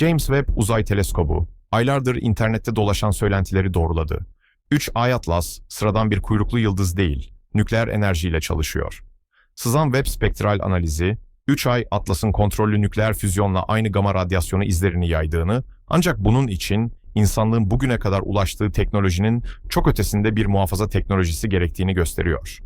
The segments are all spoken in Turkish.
James Webb Uzay Teleskobu, aylardır internette dolaşan söylentileri doğruladı. 3 Ay Atlas, sıradan bir kuyruklu yıldız değil, nükleer enerjiyle çalışıyor. Sızan Webb spektral analizi, 3 Ay Atlas'ın kontrollü nükleer füzyonla aynı gama radyasyonu izlerini yaydığını, ancak bunun için insanlığın bugüne kadar ulaştığı teknolojinin çok ötesinde bir muhafaza teknolojisi gerektiğini gösteriyor.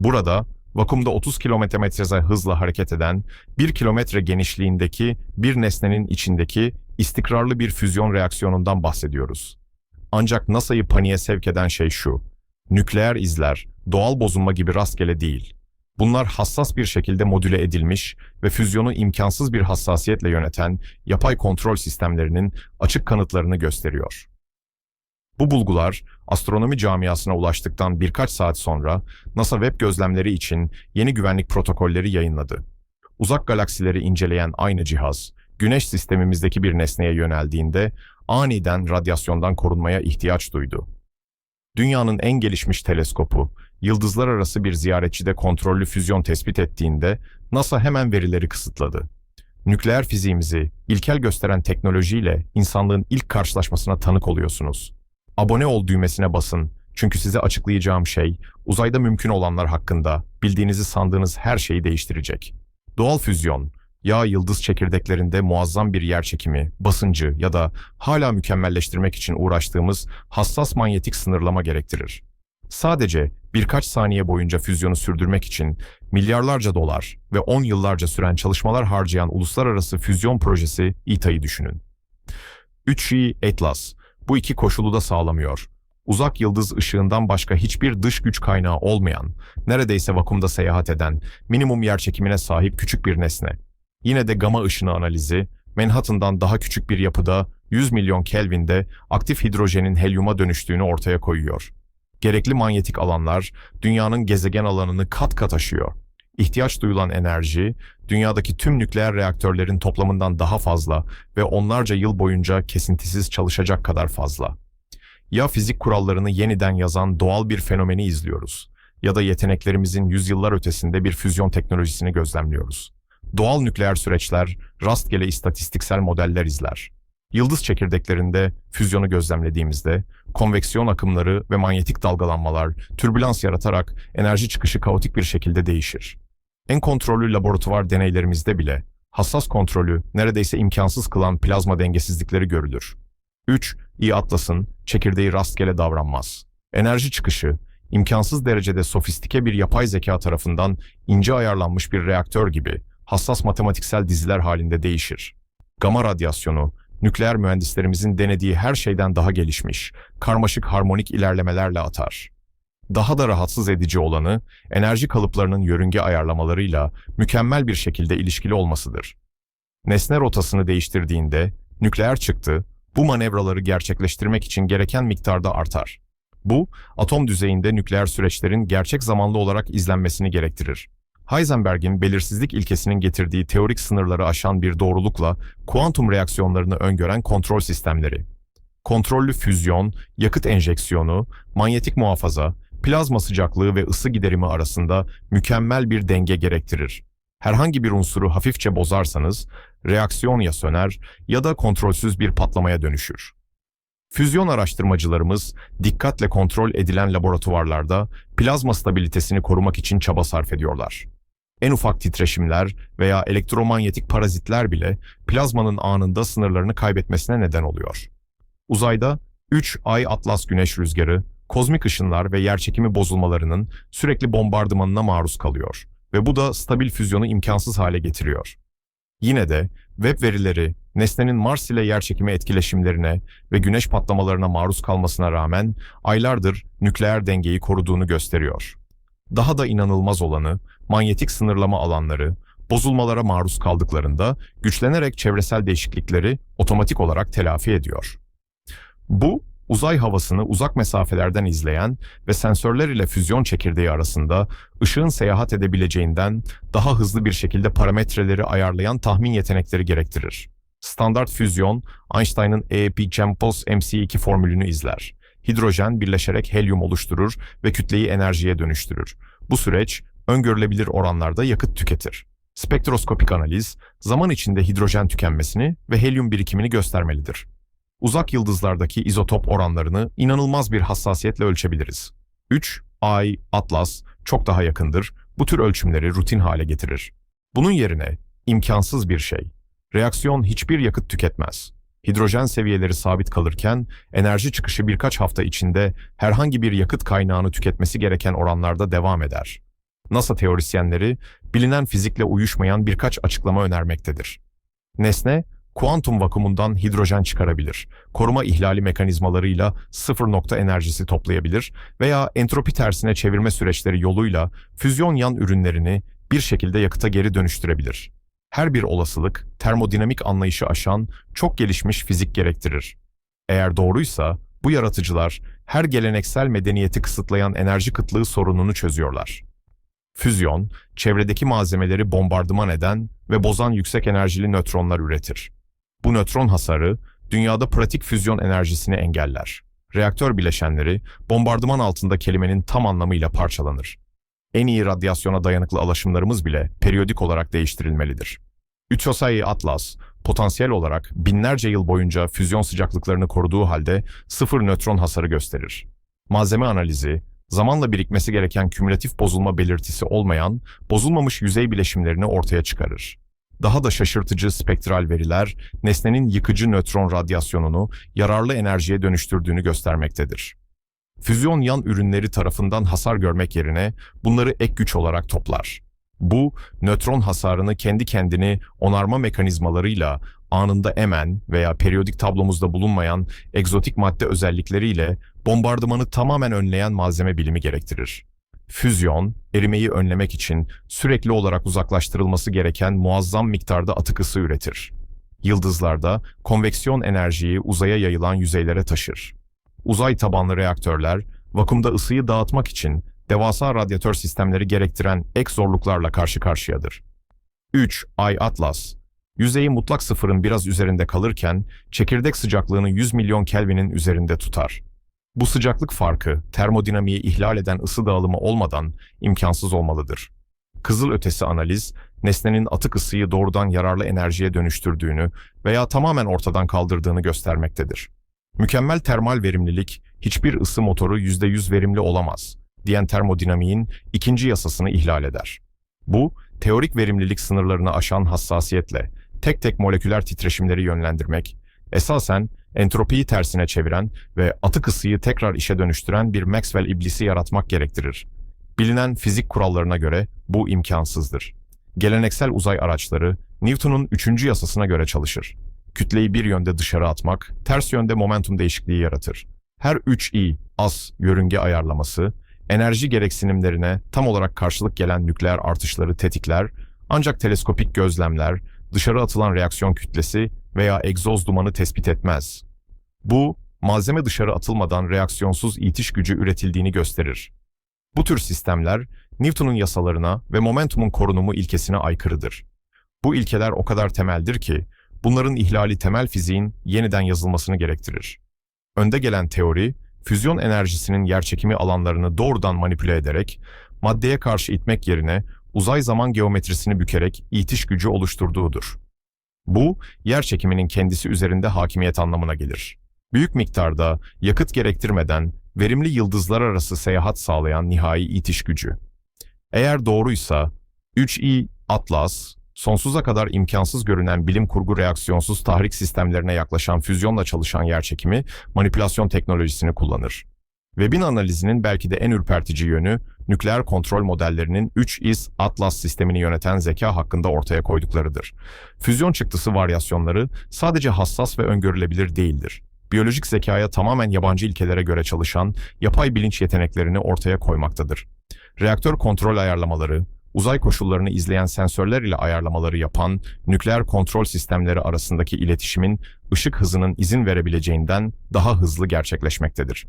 Burada, vakumda 30 kilometre hızla hareket eden, 1 kilometre genişliğindeki bir nesnenin içindeki istikrarlı bir füzyon reaksiyonundan bahsediyoruz. Ancak NASA'yı paniğe sevk eden şey şu, nükleer izler, doğal bozulma gibi rastgele değil. Bunlar hassas bir şekilde modüle edilmiş ve füzyonu imkansız bir hassasiyetle yöneten yapay kontrol sistemlerinin açık kanıtlarını gösteriyor. Bu bulgular astronomi camiasına ulaştıktan birkaç saat sonra NASA web gözlemleri için yeni güvenlik protokolleri yayınladı. Uzak galaksileri inceleyen aynı cihaz, Güneş sistemimizdeki bir nesneye yöneldiğinde aniden radyasyondan korunmaya ihtiyaç duydu. Dünyanın en gelişmiş teleskopu, yıldızlar arası bir ziyaretçide kontrollü füzyon tespit ettiğinde NASA hemen verileri kısıtladı. Nükleer fiziğimizi ilkel gösteren teknolojiyle insanlığın ilk karşılaşmasına tanık oluyorsunuz. Abone ol düğmesine basın çünkü size açıklayacağım şey uzayda mümkün olanlar hakkında bildiğinizi sandığınız her şeyi değiştirecek. Doğal füzyon, yağ yıldız çekirdeklerinde muazzam bir yer çekimi, basıncı ya da hala mükemmelleştirmek için uğraştığımız hassas manyetik sınırlama gerektirir. Sadece birkaç saniye boyunca füzyonu sürdürmek için milyarlarca dolar ve 10 yıllarca süren çalışmalar harcayan uluslararası füzyon projesi İTA'yı düşünün. 3i Atlas bu iki koşulu da sağlamıyor. Uzak yıldız ışığından başka hiçbir dış güç kaynağı olmayan, neredeyse vakumda seyahat eden, minimum yerçekimine sahip küçük bir nesne. Yine de gama ışını analizi, Manhattan'dan daha küçük bir yapıda 100 milyon Kelvin'de aktif hidrojenin helyuma dönüştüğünü ortaya koyuyor. Gerekli manyetik alanlar dünyanın gezegen alanını kat kat aşıyor. İhtiyaç duyulan enerji, dünyadaki tüm nükleer reaktörlerin toplamından daha fazla ve onlarca yıl boyunca kesintisiz çalışacak kadar fazla. Ya fizik kurallarını yeniden yazan doğal bir fenomeni izliyoruz ya da yeteneklerimizin yüzyıllar ötesinde bir füzyon teknolojisini gözlemliyoruz. Doğal nükleer süreçler rastgele istatistiksel modeller izler. Yıldız çekirdeklerinde füzyonu gözlemlediğimizde konveksiyon akımları ve manyetik dalgalanmalar türbülans yaratarak enerji çıkışı kaotik bir şekilde değişir. En kontrollü laboratuvar deneylerimizde bile hassas kontrolü neredeyse imkansız kılan plazma dengesizlikleri görülür. 3. İyi Atlas'ın çekirdeği rastgele davranmaz. Enerji çıkışı, imkansız derecede sofistike bir yapay zeka tarafından ince ayarlanmış bir reaktör gibi hassas matematiksel diziler halinde değişir. Gama radyasyonu, nükleer mühendislerimizin denediği her şeyden daha gelişmiş, karmaşık harmonik ilerlemelerle atar. Daha da rahatsız edici olanı, enerji kalıplarının yörünge ayarlamalarıyla mükemmel bir şekilde ilişkili olmasıdır. Nesne rotasını değiştirdiğinde, nükleer çıktı, bu manevraları gerçekleştirmek için gereken miktarda artar. Bu, atom düzeyinde nükleer süreçlerin gerçek zamanlı olarak izlenmesini gerektirir. Heisenberg'in belirsizlik ilkesinin getirdiği teorik sınırları aşan bir doğrulukla kuantum reaksiyonlarını öngören kontrol sistemleri. Kontrollü füzyon, yakıt enjeksiyonu, manyetik muhafaza, plazma sıcaklığı ve ısı giderimi arasında mükemmel bir denge gerektirir. Herhangi bir unsuru hafifçe bozarsanız, reaksiyon ya söner ya da kontrolsüz bir patlamaya dönüşür. Füzyon araştırmacılarımız dikkatle kontrol edilen laboratuvarlarda plazma stabilitesini korumak için çaba sarf ediyorlar. En ufak titreşimler veya elektromanyetik parazitler bile plazmanın anında sınırlarını kaybetmesine neden oluyor. Uzayda 3 ay atlas güneş rüzgarı, kozmik ışınlar ve yerçekimi bozulmalarının sürekli bombardımanına maruz kalıyor ve bu da stabil füzyonu imkansız hale getiriyor. Yine de web verileri nesnenin Mars ile yerçekimi etkileşimlerine ve güneş patlamalarına maruz kalmasına rağmen aylardır nükleer dengeyi koruduğunu gösteriyor. Daha da inanılmaz olanı, manyetik sınırlama alanları, bozulmalara maruz kaldıklarında güçlenerek çevresel değişiklikleri otomatik olarak telafi ediyor. Bu, uzay havasını uzak mesafelerden izleyen ve sensörler ile füzyon çekirdeği arasında ışığın seyahat edebileceğinden daha hızlı bir şekilde parametreleri ayarlayan tahmin yetenekleri gerektirir. Standart füzyon, Einstein'ın EEP-Champos MC2 formülünü izler. Hidrojen birleşerek helyum oluşturur ve kütleyi enerjiye dönüştürür. Bu süreç öngörülebilir oranlarda yakıt tüketir. Spektroskopik analiz, zaman içinde hidrojen tükenmesini ve helyum birikimini göstermelidir. Uzak yıldızlardaki izotop oranlarını inanılmaz bir hassasiyetle ölçebiliriz. 3. Ay, Atlas çok daha yakındır, bu tür ölçümleri rutin hale getirir. Bunun yerine imkansız bir şey. Reaksiyon hiçbir yakıt tüketmez. Hidrojen seviyeleri sabit kalırken enerji çıkışı birkaç hafta içinde herhangi bir yakıt kaynağını tüketmesi gereken oranlarda devam eder. NASA teorisyenleri bilinen fizikle uyuşmayan birkaç açıklama önermektedir. Nesne, kuantum vakumundan hidrojen çıkarabilir, koruma ihlali mekanizmalarıyla sıfır nokta enerjisi toplayabilir veya entropi tersine çevirme süreçleri yoluyla füzyon yan ürünlerini bir şekilde yakıta geri dönüştürebilir. Her bir olasılık, termodinamik anlayışı aşan çok gelişmiş fizik gerektirir. Eğer doğruysa, bu yaratıcılar her geleneksel medeniyeti kısıtlayan enerji kıtlığı sorununu çözüyorlar. Füzyon, çevredeki malzemeleri bombardıman eden ve bozan yüksek enerjili nötronlar üretir. Bu nötron hasarı, dünyada pratik füzyon enerjisini engeller. Reaktör bileşenleri, bombardıman altında kelimenin tam anlamıyla parçalanır. En iyi radyasyona dayanıklı alaşımlarımız bile periyodik olarak değiştirilmelidir. Ütosai Atlas, potansiyel olarak binlerce yıl boyunca füzyon sıcaklıklarını koruduğu halde sıfır nötron hasarı gösterir. Malzeme analizi, zamanla birikmesi gereken kümülatif bozulma belirtisi olmayan, bozulmamış yüzey bileşimlerini ortaya çıkarır. Daha da şaşırtıcı spektral veriler, nesnenin yıkıcı nötron radyasyonunu yararlı enerjiye dönüştürdüğünü göstermektedir. Füzyon yan ürünleri tarafından hasar görmek yerine bunları ek güç olarak toplar. Bu, nötron hasarını kendi kendini onarma mekanizmalarıyla anında emen veya periyodik tablomuzda bulunmayan egzotik madde özellikleriyle bombardımanı tamamen önleyen malzeme bilimi gerektirir. Füzyon, erimeyi önlemek için sürekli olarak uzaklaştırılması gereken muazzam miktarda atık ısı üretir. Yıldızlarda konveksiyon enerjiyi uzaya yayılan yüzeylere taşır. Uzay tabanlı reaktörler, vakumda ısıyı dağıtmak için devasa radyatör sistemleri gerektiren ek zorluklarla karşı karşıyadır. 3. Ay Atlas Yüzeyi mutlak sıfırın biraz üzerinde kalırken, çekirdek sıcaklığını 100 milyon Kelvin'in üzerinde tutar. Bu sıcaklık farkı, termodinamiği ihlal eden ısı dağılımı olmadan imkansız olmalıdır. Kızıl ötesi analiz, nesnenin atık ısıyı doğrudan yararlı enerjiye dönüştürdüğünü veya tamamen ortadan kaldırdığını göstermektedir. Mükemmel termal verimlilik, hiçbir ısı motoru %100 verimli olamaz, diyen termodinamiğin ikinci yasasını ihlal eder. Bu, teorik verimlilik sınırlarını aşan hassasiyetle, tek tek moleküler titreşimleri yönlendirmek, esasen entropiyi tersine çeviren ve atık ısıyı tekrar işe dönüştüren bir Maxwell iblisi yaratmak gerektirir. Bilinen fizik kurallarına göre bu imkansızdır. Geleneksel uzay araçları Newton'un üçüncü yasasına göre çalışır. Kütleyi bir yönde dışarı atmak, ters yönde momentum değişikliği yaratır. Her 3i, as, yörünge ayarlaması, enerji gereksinimlerine tam olarak karşılık gelen nükleer artışları tetikler, ancak teleskopik gözlemler, dışarı atılan reaksiyon kütlesi veya egzoz dumanı tespit etmez. Bu, malzeme dışarı atılmadan reaksiyonsuz itiş gücü üretildiğini gösterir. Bu tür sistemler, Newton'un yasalarına ve momentumun korunumu ilkesine aykırıdır. Bu ilkeler o kadar temeldir ki, bunların ihlali temel fiziğin yeniden yazılmasını gerektirir. Önde gelen teori, füzyon enerjisinin yerçekimi alanlarını doğrudan manipüle ederek, maddeye karşı itmek yerine uzay zaman geometrisini bükerek itiş gücü oluşturduğudur. Bu, yer çekiminin kendisi üzerinde hakimiyet anlamına gelir. Büyük miktarda, yakıt gerektirmeden, verimli yıldızlar arası seyahat sağlayan nihai itiş gücü. Eğer doğruysa, 3i Atlas, sonsuza kadar imkansız görünen bilim kurgu reaksiyonsuz tahrik sistemlerine yaklaşan füzyonla çalışan yerçekimi manipülasyon teknolojisini kullanır. Web'in analizinin belki de en ürpertici yönü, nükleer kontrol modellerinin 3IS Atlas sistemini yöneten zeka hakkında ortaya koyduklarıdır. Füzyon çıktısı varyasyonları sadece hassas ve öngörülebilir değildir. Biyolojik zekaya tamamen yabancı ilkelere göre çalışan yapay bilinç yeteneklerini ortaya koymaktadır. Reaktör kontrol ayarlamaları, uzay koşullarını izleyen sensörler ile ayarlamaları yapan nükleer kontrol sistemleri arasındaki iletişimin ışık hızının izin verebileceğinden daha hızlı gerçekleşmektedir.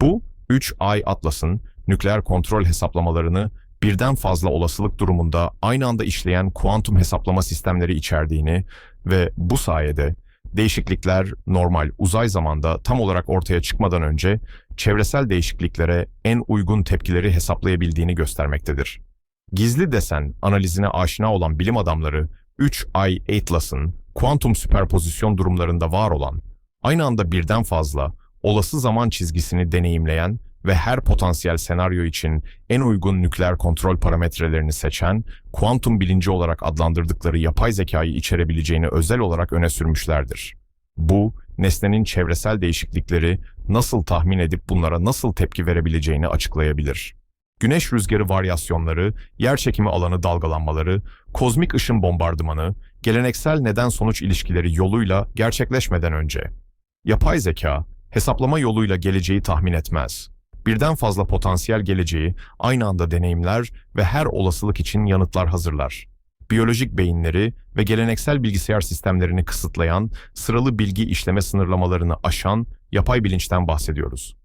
Bu, 3 ay Atlas'ın nükleer kontrol hesaplamalarını birden fazla olasılık durumunda aynı anda işleyen kuantum hesaplama sistemleri içerdiğini ve bu sayede değişiklikler normal uzay zamanda tam olarak ortaya çıkmadan önce çevresel değişikliklere en uygun tepkileri hesaplayabildiğini göstermektedir. Gizli desen analizine aşina olan bilim adamları 3i Atlas'ın kuantum süperpozisyon durumlarında var olan, aynı anda birden fazla olası zaman çizgisini deneyimleyen ve her potansiyel senaryo için en uygun nükleer kontrol parametrelerini seçen, kuantum bilinci olarak adlandırdıkları yapay zekayı içerebileceğini özel olarak öne sürmüşlerdir. Bu, nesnenin çevresel değişiklikleri nasıl tahmin edip bunlara nasıl tepki verebileceğini açıklayabilir. Güneş rüzgarı varyasyonları, yer çekimi alanı dalgalanmaları, kozmik ışın bombardımanı, geleneksel neden-sonuç ilişkileri yoluyla gerçekleşmeden önce. Yapay zeka, hesaplama yoluyla geleceği tahmin etmez. Birden fazla potansiyel geleceği aynı anda deneyimler ve her olasılık için yanıtlar hazırlar. Biyolojik beyinleri ve geleneksel bilgisayar sistemlerini kısıtlayan, sıralı bilgi işleme sınırlamalarını aşan yapay bilinçten bahsediyoruz.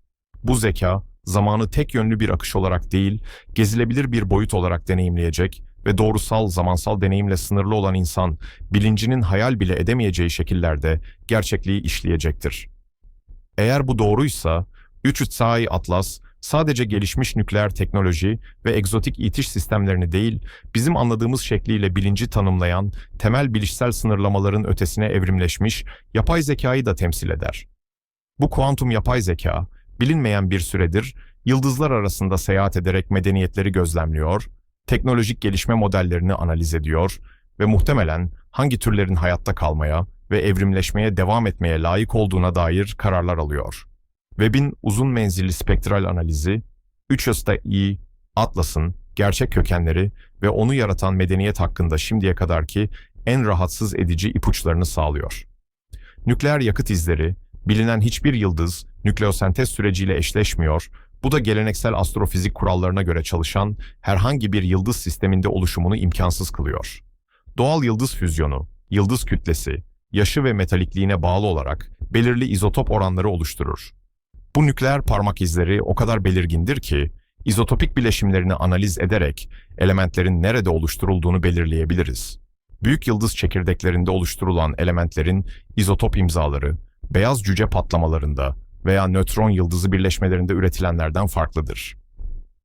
Bu zeka, zamanı tek yönlü bir akış olarak değil, gezilebilir bir boyut olarak deneyimleyecek ve doğrusal, zamansal deneyimle sınırlı olan insan, bilincinin hayal bile edemeyeceği şekillerde gerçekliği işleyecektir. Eğer bu doğruysa, 3 Tsai Atlas sadece gelişmiş nükleer teknoloji ve egzotik itiş sistemlerini değil, bizim anladığımız şekliyle bilinci tanımlayan temel bilişsel sınırlamaların ötesine evrimleşmiş yapay zekayı da temsil eder. Bu kuantum yapay zeka, bilinmeyen bir süredir yıldızlar arasında seyahat ederek medeniyetleri gözlemliyor, teknolojik gelişme modellerini analiz ediyor ve muhtemelen hangi türlerin hayatta kalmaya ve evrimleşmeye devam etmeye layık olduğuna dair kararlar alıyor. Webb'in uzun menzilli spektral analizi, 3 i Atlas'ın gerçek kökenleri ve onu yaratan medeniyet hakkında şimdiye kadarki en rahatsız edici ipuçlarını sağlıyor. Nükleer yakıt izleri, bilinen hiçbir yıldız nükleosentez süreciyle eşleşmiyor, bu da geleneksel astrofizik kurallarına göre çalışan herhangi bir yıldız sisteminde oluşumunu imkansız kılıyor. Doğal yıldız füzyonu, yıldız kütlesi, yaşı ve metalikliğine bağlı olarak belirli izotop oranları oluşturur. Bu nükleer parmak izleri o kadar belirgindir ki, izotopik bileşimlerini analiz ederek elementlerin nerede oluşturulduğunu belirleyebiliriz. Büyük yıldız çekirdeklerinde oluşturulan elementlerin izotop imzaları, beyaz cüce patlamalarında veya nötron yıldızı birleşmelerinde üretilenlerden farklıdır.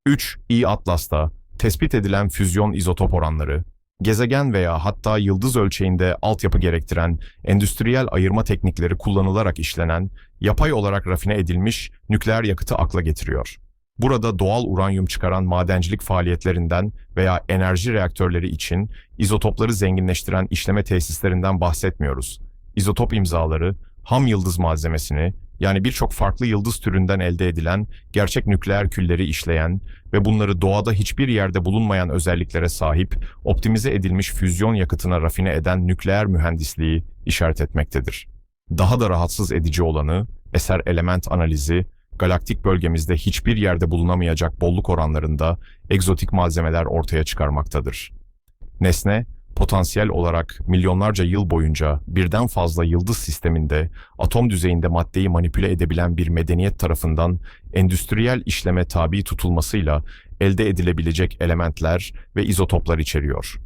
3. İ Atlas'ta tespit edilen füzyon izotop oranları, gezegen veya hatta yıldız ölçeğinde altyapı gerektiren endüstriyel ayırma teknikleri kullanılarak işlenen, yapay olarak rafine edilmiş nükleer yakıtı akla getiriyor. Burada doğal uranyum çıkaran madencilik faaliyetlerinden veya enerji reaktörleri için izotopları zenginleştiren işleme tesislerinden bahsetmiyoruz. İzotop imzaları, ham yıldız malzemesini, yani birçok farklı yıldız türünden elde edilen gerçek nükleer külleri işleyen ve bunları doğada hiçbir yerde bulunmayan özelliklere sahip optimize edilmiş füzyon yakıtına rafine eden nükleer mühendisliği işaret etmektedir. Daha da rahatsız edici olanı eser element analizi, galaktik bölgemizde hiçbir yerde bulunamayacak bolluk oranlarında egzotik malzemeler ortaya çıkarmaktadır. Nesne, potansiyel olarak milyonlarca yıl boyunca birden fazla yıldız sisteminde atom düzeyinde maddeyi manipüle edebilen bir medeniyet tarafından endüstriyel işleme tabi tutulmasıyla elde edilebilecek elementler ve izotoplar içeriyor.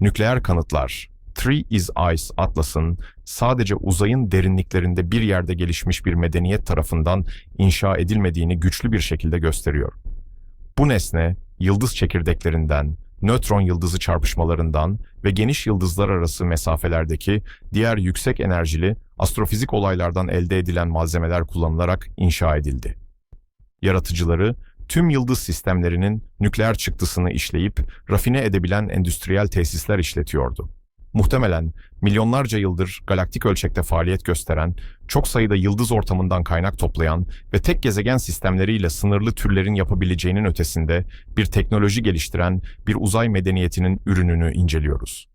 Nükleer kanıtlar, Three is Ice Atlas'ın sadece uzayın derinliklerinde bir yerde gelişmiş bir medeniyet tarafından inşa edilmediğini güçlü bir şekilde gösteriyor. Bu nesne, yıldız çekirdeklerinden, nötron yıldızı çarpışmalarından ve geniş yıldızlar arası mesafelerdeki diğer yüksek enerjili astrofizik olaylardan elde edilen malzemeler kullanılarak inşa edildi. Yaratıcıları, tüm yıldız sistemlerinin nükleer çıktısını işleyip rafine edebilen endüstriyel tesisler işletiyordu. Muhtemelen milyonlarca yıldır galaktik ölçekte faaliyet gösteren, çok sayıda yıldız ortamından kaynak toplayan ve tek gezegen sistemleriyle sınırlı türlerin yapabileceğinin ötesinde bir teknoloji geliştiren bir uzay medeniyetinin ürününü inceliyoruz.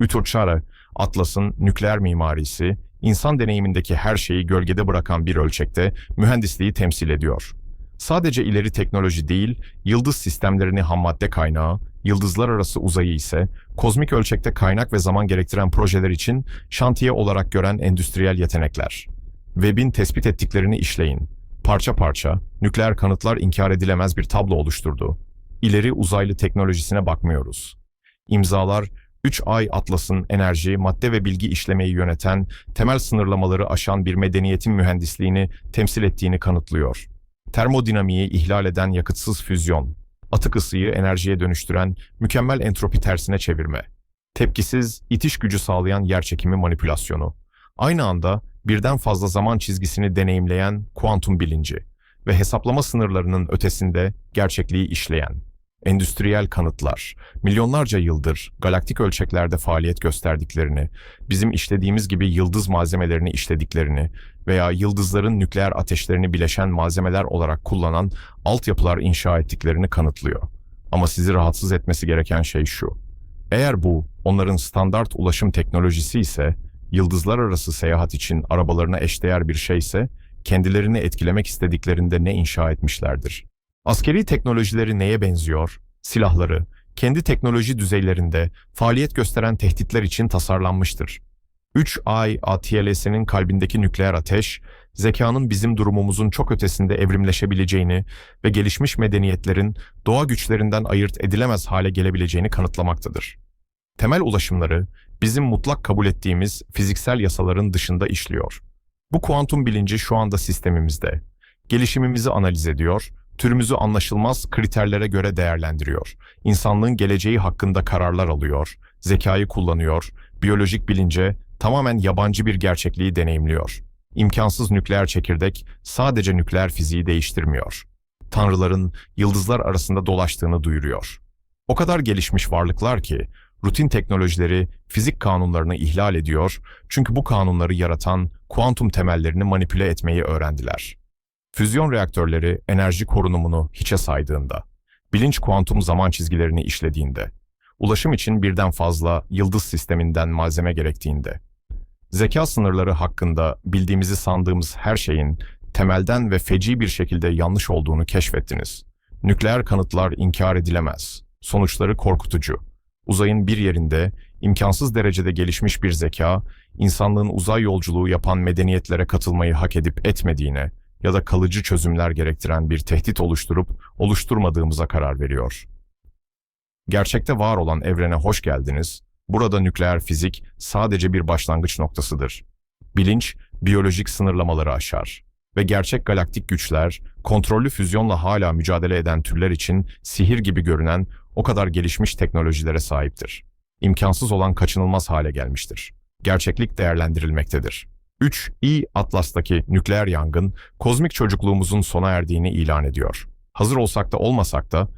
Uturçara, Atlas'ın nükleer mimarisi, insan deneyimindeki her şeyi gölgede bırakan bir ölçekte mühendisliği temsil ediyor. Sadece ileri teknoloji değil, yıldız sistemlerini hammadde kaynağı, yıldızlar arası uzayı ise kozmik ölçekte kaynak ve zaman gerektiren projeler için şantiye olarak gören endüstriyel yetenekler. Webb'in tespit ettiklerini işleyin. Parça parça, nükleer kanıtlar inkar edilemez bir tablo oluşturdu. İleri uzaylı teknolojisine bakmıyoruz. İmzalar, 3 ay Atlas'ın enerji, madde ve bilgi işlemeyi yöneten, temel sınırlamaları aşan bir medeniyetin mühendisliğini temsil ettiğini kanıtlıyor. Termodinamiği ihlal eden yakıtsız füzyon, atık ısıyı enerjiye dönüştüren mükemmel entropi tersine çevirme, tepkisiz, itiş gücü sağlayan yerçekimi manipülasyonu, aynı anda birden fazla zaman çizgisini deneyimleyen kuantum bilinci ve hesaplama sınırlarının ötesinde gerçekliği işleyen, endüstriyel kanıtlar, milyonlarca yıldır galaktik ölçeklerde faaliyet gösterdiklerini, bizim işlediğimiz gibi yıldız malzemelerini işlediklerini veya yıldızların nükleer ateşlerini bileşen malzemeler olarak kullanan altyapılar inşa ettiklerini kanıtlıyor. Ama sizi rahatsız etmesi gereken şey şu. Eğer bu onların standart ulaşım teknolojisi ise, yıldızlar arası seyahat için arabalarına eşdeğer bir şeyse, kendilerini etkilemek istediklerinde ne inşa etmişlerdir? Askeri teknolojileri neye benziyor? Silahları, kendi teknoloji düzeylerinde faaliyet gösteren tehditler için tasarlanmıştır. 3 ay ATLS'nin kalbindeki nükleer ateş, zekanın bizim durumumuzun çok ötesinde evrimleşebileceğini ve gelişmiş medeniyetlerin doğa güçlerinden ayırt edilemez hale gelebileceğini kanıtlamaktadır. Temel ulaşımları bizim mutlak kabul ettiğimiz fiziksel yasaların dışında işliyor. Bu kuantum bilinci şu anda sistemimizde. Gelişimimizi analiz ediyor, türümüzü anlaşılmaz kriterlere göre değerlendiriyor, insanlığın geleceği hakkında kararlar alıyor, zekayı kullanıyor, biyolojik bilince tamamen yabancı bir gerçekliği deneyimliyor. İmkansız nükleer çekirdek sadece nükleer fiziği değiştirmiyor. Tanrıların yıldızlar arasında dolaştığını duyuruyor. O kadar gelişmiş varlıklar ki rutin teknolojileri fizik kanunlarını ihlal ediyor çünkü bu kanunları yaratan kuantum temellerini manipüle etmeyi öğrendiler. Füzyon reaktörleri enerji korunumunu hiçe saydığında, bilinç kuantum zaman çizgilerini işlediğinde, ulaşım için birden fazla yıldız sisteminden malzeme gerektiğinde, zeka sınırları hakkında bildiğimizi sandığımız her şeyin temelden ve feci bir şekilde yanlış olduğunu keşfettiniz. Nükleer kanıtlar inkar edilemez. Sonuçları korkutucu. Uzayın bir yerinde imkansız derecede gelişmiş bir zeka, insanlığın uzay yolculuğu yapan medeniyetlere katılmayı hak edip etmediğine ya da kalıcı çözümler gerektiren bir tehdit oluşturup oluşturmadığımıza karar veriyor. Gerçekte var olan evrene hoş geldiniz. Burada nükleer fizik sadece bir başlangıç noktasıdır. Bilinç, biyolojik sınırlamaları aşar ve gerçek galaktik güçler, kontrollü füzyonla hala mücadele eden türler için sihir gibi görünen o kadar gelişmiş teknolojilere sahiptir. İmkansız olan kaçınılmaz hale gelmiştir. Gerçeklik değerlendirilmektedir. 3. İ Atlas'taki nükleer yangın, kozmik çocukluğumuzun sona erdiğini ilan ediyor. Hazır olsak da olmasak da